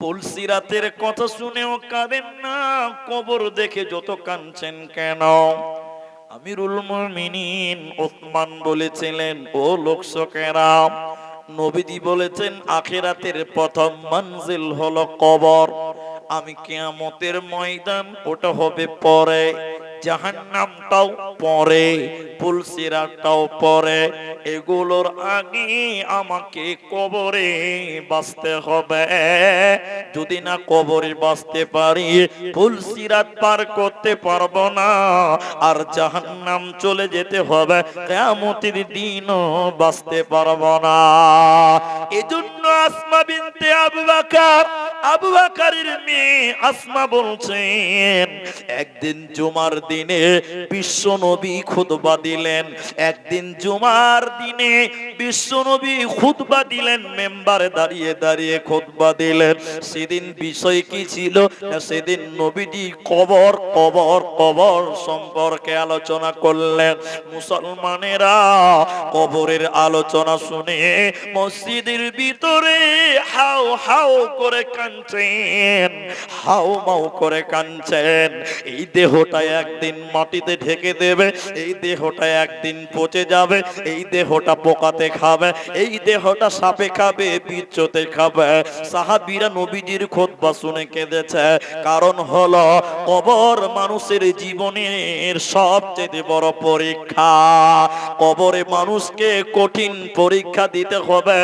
পুলসিরাতের কথা শুনেও কাঁদেন না, কবর দেখে যত কাঁদছেন কেন? আমিরুল মুমিনিন ওসমান বলেছিলেন, ও লোকসকেরা নবীজি বলেছেন, আখেরাতের প্রথম মঞ্জিল হলো কবর। আমি কিয়ামতের ময়দান, ওটা হবে পরে, জাহান্নামটাও পরে পুলসিরাটাও পরে। এগুলোর আগে আমাকে কবরে বাঁচতে হবে। যদি না কবরে বাঁচতে পারি, ফুল সিরাত পার করতে পারব না। আর জাহান্নাম চলে যেতে হবে কেমতির দিনও বাঁচতে পারব না। এজন্য আসমা বিনতে আবু বকর আবু বকরের মেয়ে আসমা বলছেন একদিন জুমার দিনে বিশ্ব নবী দিলেন। একদিন জুমার দিনে বিশ্ব নবী দিলেন, মেম্বারে দাঁড়িয়ে দাঁড়িয়ে দিলেন। সেদিন বিষয় কি ছিল? সেদিন নবীজি কবর কবর কবর সম্পর্কে আলোচনা করলেন। মুসলমানেরা কবরের আলোচনা শুনে মসজিদের ভিতরে হাও হাও করে কাঁদছেন হাও মাও করে কাঁদছেন। এই দেহটা একদিন মাটিতে ঢেকে দেবে, এই দেহটা একদিন পচে যাবে, এই দেহটা পোকাতে খাবে, এই দেহটা সাপে খাবে বিচ্ছতে খাবে। সাহাবিরা নবীজির খোদবা শুনে কেঁদেছে। কারণ হলো, কবর মানুষের জীবনের সবচেয়ে বড় পরীক্ষা। কবরে মানুষকে কঠিন পরীক্ষা দিতে হবে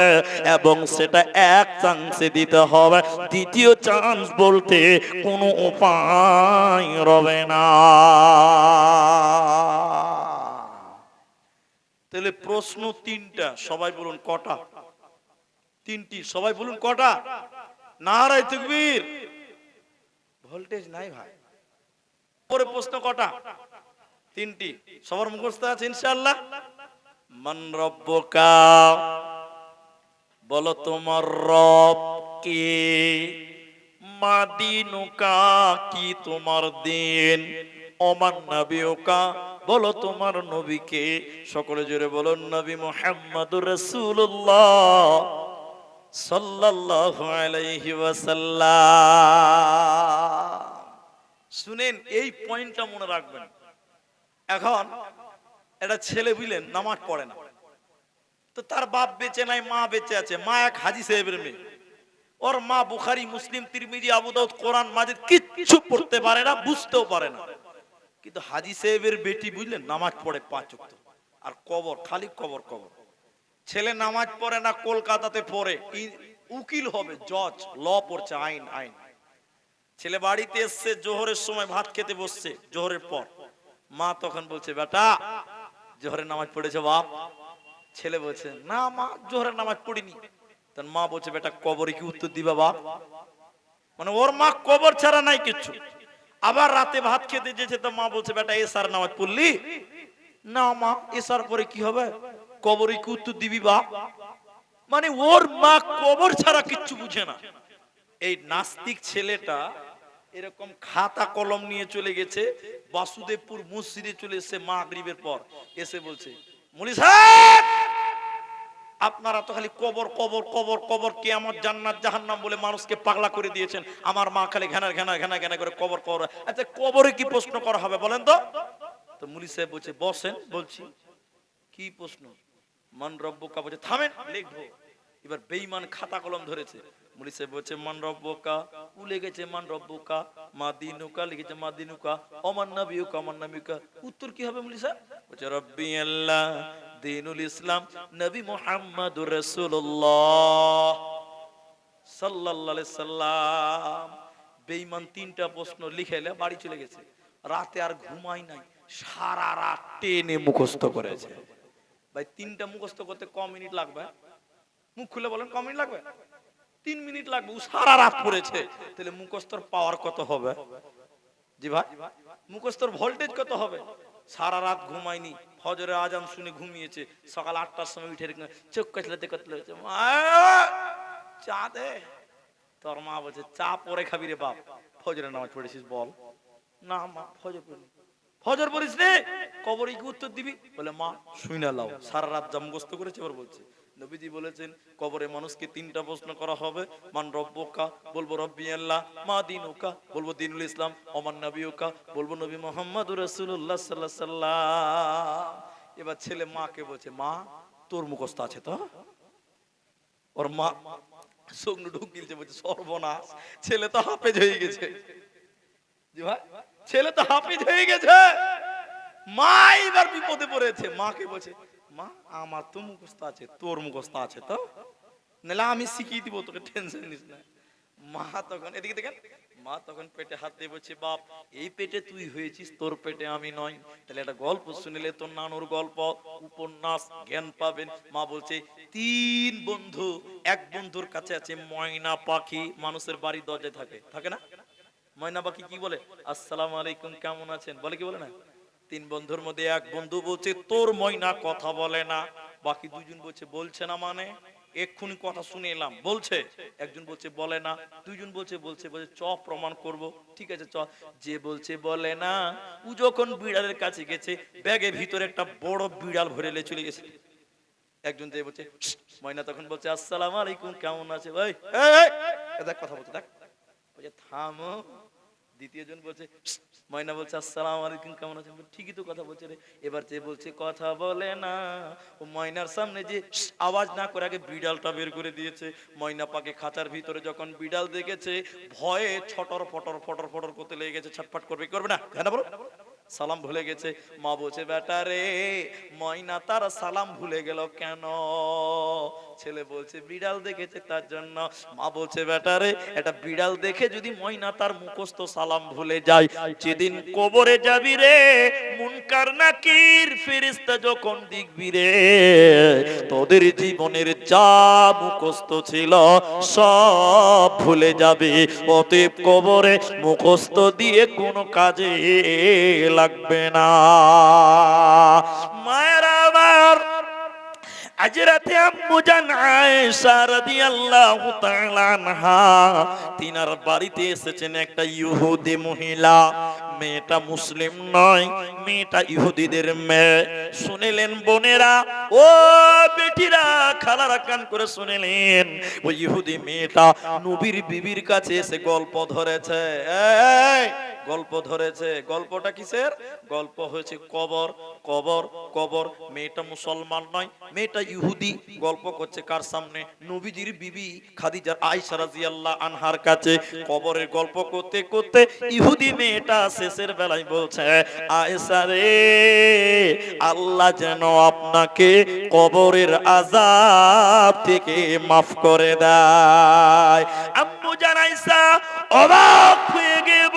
এবং সেটা এক চান্সে দিতে হবে। দ্বিতীয় চান্স বলতে কোনো উপায় রবে না। তাহলে প্রশ্ন তিনটা, সবাই বলুন কটা? তিনটি, সবাই বলুন কটা? না নারাই তকবীর। ভোল্টেজ নাই ভাই। পরে প্রশ্ন কটা? তিনটি। সবার মুখস্থ আছে ইনশাআল্লাহ? মান রব্বকা, বলো তোমার রব। কে মাদিনুকা কি তোমার দিন? ওমান নবিউকা বলো তোমার নবীকে। সকলে জোরে বলো, নবী মুহাম্মাদুর রাসূলুল্লাহ সাল্লাল্লাহু আলাইহি ওয়াসাল্লাম। শুনেন, এই পয়েন্টটা মনে রাখবেন। এখন একটা ছেলে বুঝলেন, নামাজ পড়ে না। তো তার বাপ বেঁচে নাই, মা বেঁচে আছে। মা এক হাজি সাহেবের মেয়ে। ওর মা বুখারি, মুসলিম, তিরমিজি, আবু দাউদ, কোরআন, মাজিদ কিচ্ছু পড়তে পারে না, বুঝতেও পারে না। কিন্তু হাজি সাহেবের বেটি, বুঝলেন, নামাজ পড়ে পাঁচ আর কবর, খালি কবর কবর। ছেলে নামাজ পড়ে না, কলকাতাতে পড়ে। উকিল হবে, জজ, ল পড়ছে, আইন আইন। ছেলে বাড়িতে এসছে, জোহরের সময় ভাত খেতে বসছে, জোহরের পর। মা তখন বলছে, বেটা, জোহরের নামাজ পড়েছে বাপ? ছেলে বলছে, না মা, জোহরের নামাজ পড়িনি। তখন মা বলছে, বেটা, কবরে কি উত্তর দিবা, বাপ? মানে ওর মা কবর ছাড়া নাই কিছু। আবার রাতে ভাত খেতে যেছে তো মা বলছে, বেটা, এসার নামাজ পড়লি? না, মা, এসার পরে কি হবে? কবরে কি উত্তর দিবি, বাপ? মানে ওর মা কবর ছাড়া কিচ্ছু বুঝে না। এই নাস্তিক ছেলেটা এরকম খাতা কলম নিয়ে চলে গেছে, বাসুদেবপুর মসজিদে চলে এসে মা গরিবের পর। এসে বলছে মুলি সাহেব আপনারা তো খালি কবর কবর কবর কবর কে আমার জান্নাত, জাহান্নাম বলে মানুষকে পাগলা করে দিয়েছেন। আমার মা খালি ঘেনা ঘেনা ঘেনা ঘেনা করে কবর কবর। আচ্ছা কবরে কি প্রশ্ন করা হবে বলেন তো? তো মুলি সাহেব বলছে, বসেন, বলছি, কি প্রশ্ন? মান রব্বকা বলছে, থামেন, লিখব। এবার বেঈমান খাতা কলম ধরেছে। মুলি সাহেব বলছে, মান রব্বকা উ লেগেছে মান রব্বকা? মা দিনুকা লিখেছে, মা দিনুকা। অমান নবিউকা অমান নবিউকা উত্তর কি হবে মুলি সাহেব? বলছে, রব্বি আল্লাহ দিনুল ইসলাম, নবী মুহাম্মাদুর রাসূলুল্লাহ সাল্লাল্লাহু আলাইহি সাল্লাম। বেঈমান তিনটা প্রশ্ন লিখেলে বাড়ি চলে গেছে। রাতে আর ঘুমাই নাই, সারা রাত টেনে মুখস্থ করেছে। ভাই, তিনটা মুখস্থ করতে ক মিনিট লাগবে? মুখ খুলে বলেন, ক মিনিট লাগবে? তিন মিনিট লাগবে, ও সারা রাত পড়েছে। তাহলে মুখস্থর পাওয়ার কত হবে? জি ভাই, মুখস্থর ভোল্টেজ কত হবে? সারা রাত ঘুমায়নি। ফজরে আজান শুনে ঘুমিয়েছে। সকাল আটটার সময় উঠে চোখ কচলাতে মা চা দে। তোর মা বলছে, চা পরে খাবি রে বাপ। ফজরে নামাজ পড়েছিস বল। না মা, ফজর পড়ি ফজর পড়িস রে কবরে কি উত্তর দিবি। বলে, মা, শুই না, লাও। সারা রাত মুখস্থ করেছে, এবার বলছে, নবীজি বলেছেন, কবরে মানুষকে তিনটা প্রশ্ন করা হবে। মান রব্বকা? বলব, রব্বি আল্লাহ, মা দিনুকা? বলব, দিনুল ইসলাম ওমান নবীকা বলব, নবী মোহাম্মদ রাসূলুল্লাহ সাল্লাল্লাহু আলাইহি সাল্লাম এবার ছেলে মাকে বলছে, মা, তোর মুখস্থ আছে তো? ওর মা শুকনো ঢুক গিলছে বলছে, সর্বনাশ, ছেলে তো হাফেজ হয়ে গেছে। জি ভাই। ছেলে তো হাফেজ হয়ে গেছে। মা এবার বিপদে পড়েছে। মাকে বলছে, মা, আমার তো মুখস্থ আছে, তোর মুখস্থ আছে তো? নাহলে আমি শিখিয়ে দিব, তোকে টেনশন নিস না। মা তখন, এদিকে দেখেন, মা তখন পেটে হাত দিয়ে বলছে, বাপ, এই পেটে তুই হয়েছিস, তোর পেটে আমি নয় তাহলে একটা গল্প শুনিলে তোর নানুর গল্প, উপন্যাস, জ্ঞান পাবেন। মা বলছে, তিন বন্ধু, এক বন্ধুর কাছে আছে ময়না পাখি, মানুষের বাড়ি দরজায় থাকে। থাকে না? ময়না পাখি কি বলে আসসালাম আলাইকুম কেমন আছেন বলে কি বলে না তিন বন্ধুর মধ্যে এক বন্ধু বলছে তোর ময়না কথা বলে না বাকি দুজন বলছে বলছে না মানে এক্ষুনি কথা শুনে এলাম বলছে একজন বলছে বলে না দুইজন বলছে বলছে বলছে চ প্রমাণ করব ঠিক আছে চ যে বলছে বলে না ও যখন বিড়ালের কাছে গেছে ব্যাগের ভিতরে একটা বড় বিড়াল ভরে নিয়ে চলে গেছে একজন যে বলছে ময়না তখন বলছে আসসালামু আলাইকুম কেমন আছে ভাই কথা বলছে দেখ বলছে থামো দ্বিতীয় জন বলছে ময়না বলছে, আসসালামু আলাইকুম, কেমন আছেন? ঠিকই তো কথা বলছে রে। এবার যে বলছে, কথা বলে না। ও ময়নার সামনে যে আওয়াজ না করে আগে বিড়ালটা বের করে দিয়েছে। ময়না পাকে খাঁচার ভিতরে যখন বিড়াল দেখেছে, ভয়ে ছটর ফটর ফটর ফটর করতে লেগে গেছে, ছটফট করবে করবে না? হ্যাঁ বলো। সালাম ভুলে গেছে। মা বলছে, বেটা রে, ময়না তার সালাম ভুলে গেল কেন? ছেলে বলছে, বিড়াল দেখেছে তার জন্য। মা বলছে, বেটা রে, একটা বিড়াল দেখে যদি ময়না তার মুখস্থ সালাম ভুলে যায়, যেদিন কবরে যাবি রে, মুনকার নাকির ফেরেশতা যখন দেখবি রে, তোদের জীবনের যা মুখস্থ ছিল, সব ভুলে যাবে। অতএব কবরে মুখস্থ দিয়ে কোনো কাজে লাগবে না। আবার আজ রাতে আম্মু জান আয়েশা রাদিয়াল্লাহু তাআলা আনহা, তিনার বাড়িতে এসেছেন একটা ইহুদি মহিলা। মেয়েটা মুসলিম নয়, মেয়েটা ইহুদিদের মেয়ে। শুনিলেন বোনেরা, ও বেটিরা খালারা কান করে শুনিলেন। ওই ইহুদি মেয়েটা নবীর বিবির কাছে এসে গল্প ধরেছে। গল্প ধরেছে। গল্পটা কিসের? গল্প হয়েছে কবর কবর কবর। মেয়েটা মুসলমান নয়, মেয়েটা ইহুদি। গল্প করছে কার সামনে? নবীজির বিবি খাদিজার আয়েশা রাদিয়াল্লাহু আনহার কাছে। কবরের গল্প করতে করতে ইহুদি মেয়েটা শেষের বেলায় বলছে, আয়েশা রে, আল্লাহ যেন আপনাকে কবরের আযাব থেকে মাফ করে দেয়। আম্মু জানাইসা অবাক হয়ে গেব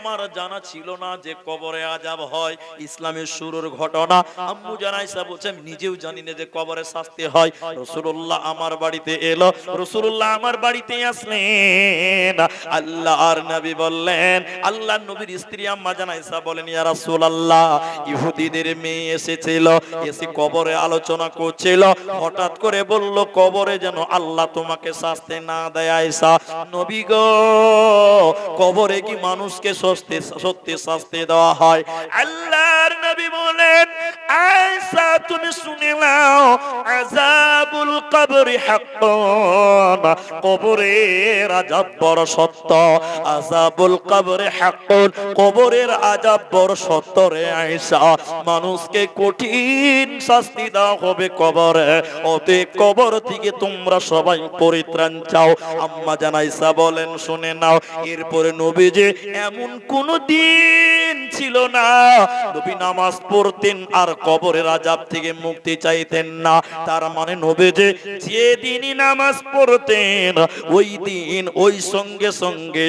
আমার জানা ছিল না যে কবরে আজাব হয়। ইসলামের শুরুর ঘটনা আম্মু জানাইসা বলছে আমি নিজেও জানি না যে কবরে শাস্তি হয়। রসুল্লাহ আমার বাড়িতে এলো। রসুল্লাহ আমার বাড়িতে আসলেন। আল্লাহর নবী বললেন, আল্লাহ নবীর স্ত্রী আম্মা জানাইসা বলেন, ইয়া রাসূলুল্লাহ, ইহুদিদের মেয়ে এসেছিল, এসে কবরে আলোচনা করছিল। হঠাৎ করে বলল, কবরে যেন আল্লাহ তোমাকে শাস্তি না দেয়, আয়েশা। নবী গো, কবরে কি মানুষকে শাস্তি দেওয়া হয়। আল্লাহর নবী বলেন, আয়েশা, তুমি শুনে নাও কবরি কবরের বড় সত্য। কবরের বড় সত্য রে আয়েশা। মানুষকে কঠিন শাস্তি দেওয়া হবে কবরে। ওতে কবর থেকে তোমরা সবাই পরিত্রাণ চাও। আম্মা জানাইসা বলেন, শুনে নাও। এরপরে নবী যে এমন কোন দিন ছিল না। নবী নামাজ পড়তেন আর কবরের আজাব থেকে মুক্তি চাইতেন না। তার মানে নবীজি যে দিনই নামাজ পড়তেন, ওই দিন, ওই সঙ্গে সঙ্গে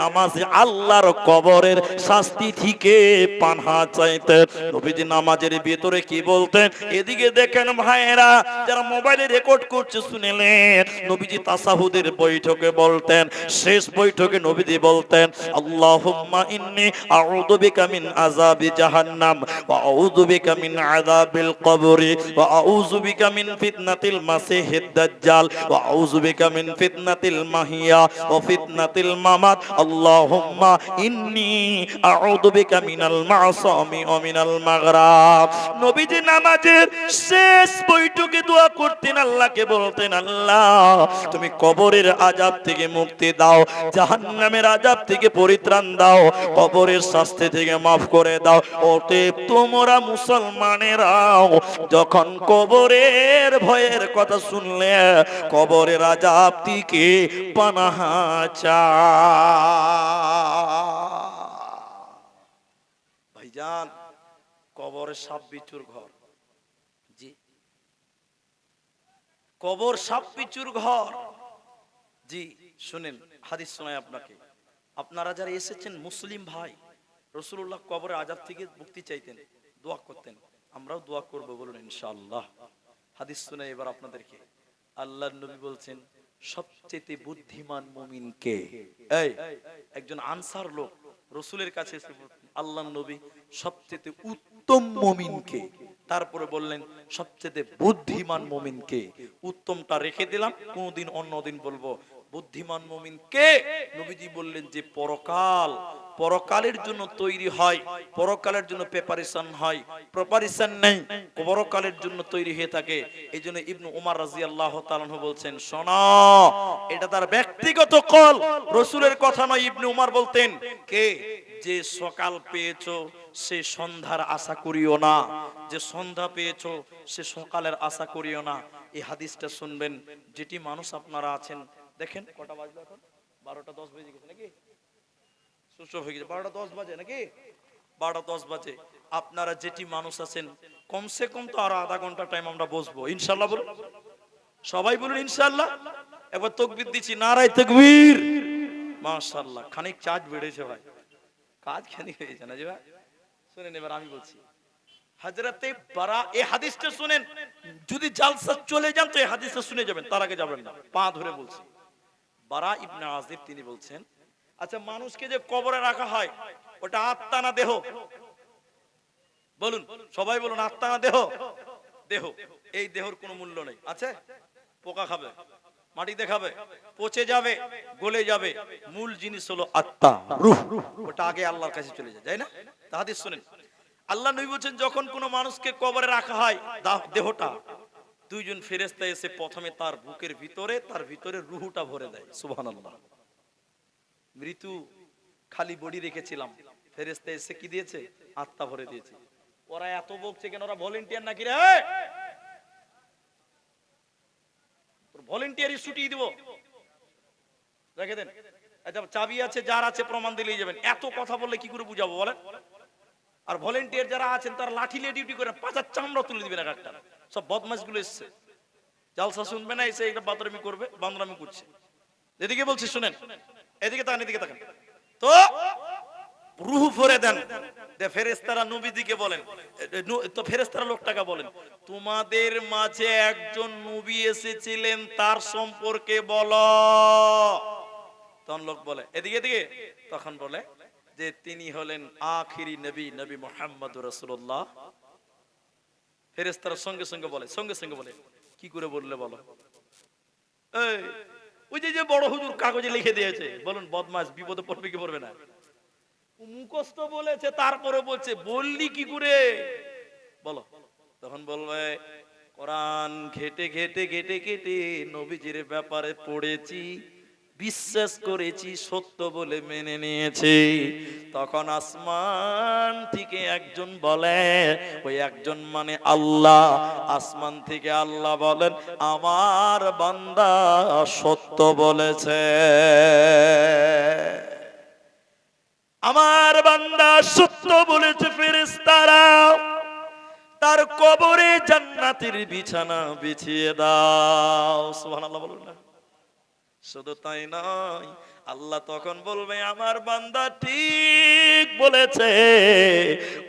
নামাজে আল্লাহর কবরের শাস্তি থেকে পানহা চাইতেন। নবীজি নামাজের ভিতরে কি বলতেন? এদিকে দেখেন ভাইয়েরা, যারা মোবাইলে রেকর্ড করছে শুনেলেন, নবীজি তাসাহুদের বৈঠকে বলতেন। শেষ বৈঠকে নবীজি বলতেন, আল্লাহ আযাবি জাহান্নাম ওয়া আউযু বিকা মিন আযাবিল কবরি ওয়া আউযু বিকা মিন ফিতনাতিল মাসিহিদ দাজ্জাল ওয়া আউযু বিকা মিন ফিতনাতিল মাহিয়া ওয়া ফিতনাতিল মামাত আল্লাহুম্মা ইন্নী আউযু বিকা মিনাল মাসামি ওয়া মিনাল মাগরাব নবীজি নামাজের শেষ বৈঠকে দোয়া করতেন, আল্লাহকে বলতেন, আল্লাহ, তুমি কবরের আজাব থেকে মুক্তি দাও, জাহান্নামের আজাব থেকে পরিত্রাণ দাও, কবরের শাস্তি থেকে মাফ করে দাও। অতএব তোমরা মুসলমানেরাও যখন কবরের ভয়ের কথা শুনলে, কবরের আজাব থেকে পানাহা ভাইজান কবরের সাপ বিচুর ঘর। জি। কবর সাপ বিচুর ঘর। জি, শুনেন, হাদিস শোনায় আপনাকে। আপনারা যারা এসেছেন মুসলিম ভাই রসুল্লাহ কবরের আজাব থেকে মুক্তি চাইতেন, দোয়া করতেন, আমরাও দোয়া করব বলুন ইনশাআল্লাহ। হাদিস শুনে এবার আপনাদেরকে আল্লাহ নবী বলছেন, সবচেয়ে বুদ্ধিমান মুমিন কে? এই, একজন আনসার লোক, রসুলের কাছে আল্লাহ নবী সবচেয়ে উত্তম মুমিন কে? তারপরে বললেন, সবচেয়ে বুদ্ধিমান মুমিন কে? উত্তমটা রেখে দিলাম, কোনদিন অন্যদিন বলব বুদ্ধিমান মুমিন কে? নবীজি বললেন যে পরকাল। পরকালের জন্য তৈরি হয়, পরকালের জন্য প্রেপারেশন হয়। প্রেপারেশন নেই, পরকালের জন্য তৈরি হয়ে থাকে। এই জন্য ইবনু উমার রাজি আল্লাহ বলছেন, শোনা, এটা তার ব্যক্তিগত কল, রসুলের কথা নয়, ইবনু উমার বলতেন। কে? যে সকাল পেয়েছ, সে সন্ধ্যার আশা করিও না। যে সন্ধ্যা পেয়েছ, সে সকালের আশা করিও না। এই হাদিসটা শুনবেন, যেটি মানুষ আপনারা আছেন দেখেন। কটা বাজলো এখন? বারোটা দশ বেজে গেছে নাকি? আপনারা যেটি মানুষ আছেন, কমসে কম তো আরও আধা ঘণ্টা টাইম আমরা বসবো। ইনশাল্লাহ বলুন। সবাই বলুন ইনশাল্লাহ তকবির দিচ্ছি। নারাই তকবীর। মাশাল্লাহ খানিক চার্জ বেড়েছে ভাই। কাজ খানিক হয়েছে না যে ভাই? শুনেন এবার আমি বলছি। হাজরাতে বারা এই হাদিসটা শুনেন। যদি জালসা চলে যান তো এই হাদিসটা শুনে যাবেন, তার আগে যাবেন না। পা ধরে বলছি। বারা ইবনে আজিব তিনি বলছেন আচ্ছা মানুষকে যে কবরে রাখা হয়, ওটা আত্মা না দেহ? বলুন, সবাই বলুন আত্মা না দেহ? দেহ। এই দেহর কোনো মূল্য নেই। আছে? পোকা খাবে মাটিতে খাবে পচে যাবে, গলে যাবে। মূল জিনিস হলো আত্মা, রূহ। ওটা আগে আল্লাহর কাছে চলে যায়, তাই না? তা হাদিস শুনেন। আল্লাহ নবী বলছেন, যখন কোনো মানুষকে কবরে রাখা হয় দেহটা দুইজন ফেরেস্তা এসে প্রথমে তার বুকের ভিতরে, তার ভিতরে রুহুটা ভরে দেয়। সুবহানাল্লাহ। মৃত্যু খালি বডি রেখেছিলাম। ফেরেস্তা এসে কি দিয়েছে? আত্মা ভরে দিয়েছে। ওরা এত বকছে কেন? ওরা ভলেন্টিয়ার নাকি রে? ভলেন্টিয়ারই ছুটি দিব। রেখে দেন। আচ্ছা চাবি আছে, যার আছে, প্রমাণ দিলেই যাবেন। এত কথা বললে কি করে বুঝাবো বলেন? আর ভলেন্টিয়ার যারা আছেন, তারা লাঠি নিয়ে ডিউটি করে পাঁচার চামড়া তুলে দিবে না একটা। সব বদমাসগুলো এসছে। জালসা শুনবে না, এসে এটা বাদরামি করবে বান্দরামি করছে। এদিকে বলছি, শুনেন। এদিকে তাকান এদিকে তাকান। তো দেন। ফেরেস্তারা নবীদিকে বলেন তো ফেরেস্তারা লোকটাকে বলেন, তোমাদের মাঝে একজন নবী এসেছিলেন, তার সম্পর্কে বলো। তখন লোক বলে, এদিকে এদিকে। তখন বলে যে তিনি হলেন আখিরি নবী নবী মোহাম্মদ রসুল্লাহ ফেরেস্তারা সঙ্গে সঙ্গে বলে, সঙ্গে সঙ্গে বলে, কি করে বললে বলো? ওই যে যে বড় হুজুর কাগজে লিখে দিয়েছে, বলুন বদমাস বিপদে পড়বে কি পড়বে না? ও মুখস্থ বলেছে, তারপরে বলছে, বললি কি করে? বলো। তখন বলবে, কোরআন ঘেটে ঘেটে ঘেটে ঘেটে নবীজির ব্যাপারে পড়েছি বিশ্বাস করেছি, সত্য বলে মেনে নিয়েছি। তখন আসমান থেকে একজন বলে, ওই একজন মানে আল্লাহ। আসমান থেকে আল্লাহ বলেন, আমার বান্দা সত্য বলেছে। আমার বান্দা সত্য বলেছে ফেরেশতারা। তার কবরে জান্নাতের বিছানা বিছিয়ে দাও। সুবহানাল্লাহ বলুন না। শুধু তাই নয়, আল্লাহ তখন বলবে, আমার বান্দা ঠিক বলেছে,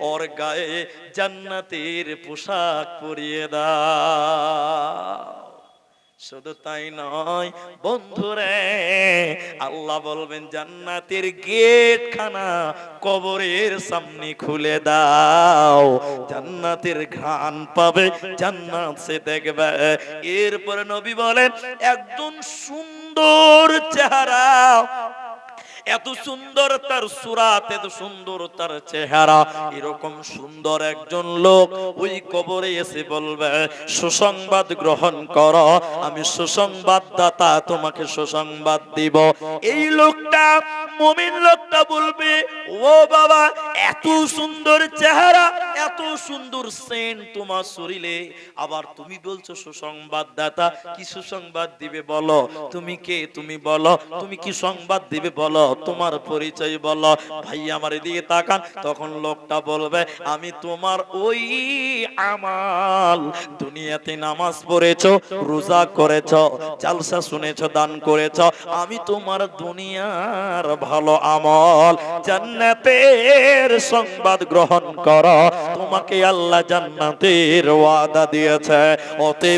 ওর গায়ে জান্নাতের পোশাক পরিয়ে দাও। শুধু তাই নয়, বন্ধুরে, আল্লাহ বলবেন, জান্নাতের গেট খানা কবরের সামনে খুলে দাও। জান্নাতের ঘান পাবে, জান্নাত সে দেখবে। এরপরে নবী বলেন, একজন সুন্দর চেহারা। এত সুন্দর তার সুরাত, এত সুন্দর তার চেহারা, এরকম সুন্দর একজন লোক ওই কবরে এসে বলবে, সুসংবাদ গ্রহণ কর, আমি সুসংবাদ দাতা তোমাকে সুসংবাদ দিব। এই লোকটা মমিন লোকটা বলবে, ও বাবা, এত সুন্দর চেহারা, এত সুন্দর সেন তোমার শরীরে। আবার তুমি বলছো সুসংবাদ দাতা কি সুসংবাদ দিবে বলো? তুমি কে? তুমি বলো। তুমি কি সংবাদ দিবে বলো? তোমার পরিচয় বলো। ভাই, আমার এদিকে তাকান। তখন লোকটা বলবে, আমি তোমার ওই আমাল। দুনিয়াতে নামাজ পড়েছো, রোজা করেছ, জালসা শুনেছো, দান করেছ। আমি তোমার দুনিয়ার ভালো আমল। জান্নাতের সংবাদ গ্রহণ করো। তোমাকে আল্লাহ জান্নাতের ওয়াদা দিয়েছে। অতএব